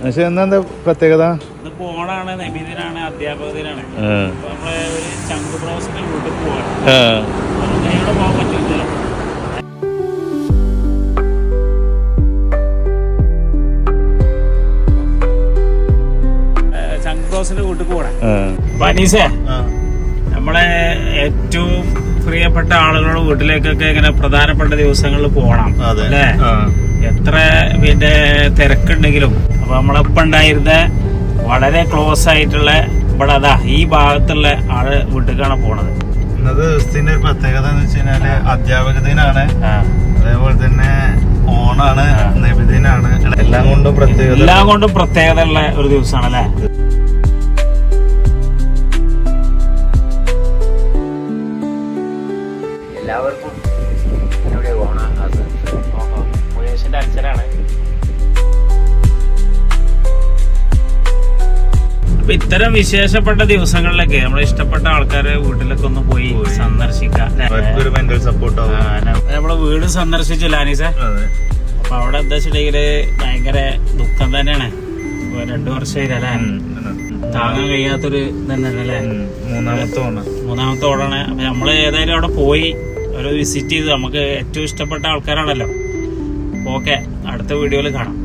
പക്ഷെ എന്താ പ്രത്യേകത? ഇത് പോണാണ് നബിദിനാണ് അധ്യാപക ദിനാണ് ആ. ഒരു ചങ്ക് ബ്രോസിന്റെ വീട്ടിൽ പോവാണ് ആ. നമുക്ക് ഇവിടെ പോകാൻ പറ്റില്ല ചങ്ക് ബ്രോസിന്റെ വീട്ടിൽ പോകണം ആ. പനീസേ നമ്മളെ ഏറ്റവും പ്രിയപ്പെട്ട ആളുകളുടെ വീട്ടിലേക്കൊക്കെ ഇങ്ങനെ പ്രധാനപ്പെട്ട ദിവസങ്ങളിൽ പോകണം അതെ. അല്ലേ. എത്ര പിന്നെ തിരക്കുണ്ടെങ്കിലും അപ്പൊ നമ്മളൊപ്പം ഉണ്ടായിരുന്ന വളരെ ക്ലോസ് ആയിട്ടുള്ള ഇവിടെ അതാ ഈ ഭാഗത്തുള്ള ആൾ വീട്ടിലേക്കാണ് പോണത്. ഇന്നത്തെ ദിവസത്തിന്റെ ഒരു പ്രത്യേകത എന്ന് വെച്ച് കഴിഞ്ഞാൽ അധ്യാപക ദിനാണ് അതേപോലെ തന്നെ ഓണാണ് നബിദിനാണ്. എല്ലാം കൊണ്ടും പ്രത്യേകത. എല്ലാം കൊണ്ടും പ്രത്യേകത ഉള്ള ഒരു ദിവസമാണ് അല്ലേ എല്ലാവർക്കും എന്നോട് അപ്പൊ ഇത്തരം വിശേഷപ്പെട്ട ദിവസങ്ങളിലൊക്കെ നമ്മളെ ഇഷ്ടപ്പെട്ട ആൾക്കാരെ വീട്ടിലൊക്കെ ഒന്ന് പോയി. സന്ദർശിക്കാം? സപ്പോർട്ട് നമ്മളെ വീട് സന്ദർശിച്ചു ലാനീസ അപ്പൊ അവിടെ എന്താ വെച്ചിട്ടുണ്ടെങ്കിൽ ഭയങ്കര ദുഃഖം തന്നെയാണ്. രണ്ടു വർഷം. താങ്ങാൻ കഴിയാത്തൊരു മൂന്നാമത്തെ ഓണ. മൂന്നാമത്തെ ഓടാണ് അപ്പൊ നമ്മൾ ഏതായാലും അവിടെ പോയി ഒരു വിസിറ്റ് ചെയ്ത് നമുക്ക് ഏറ്റവും ഇഷ്ടപ്പെട്ട ആൾക്കാരാണല്ലോ. ഓക്കെ അടുത്ത വീഡിയോയിൽ കാണാം.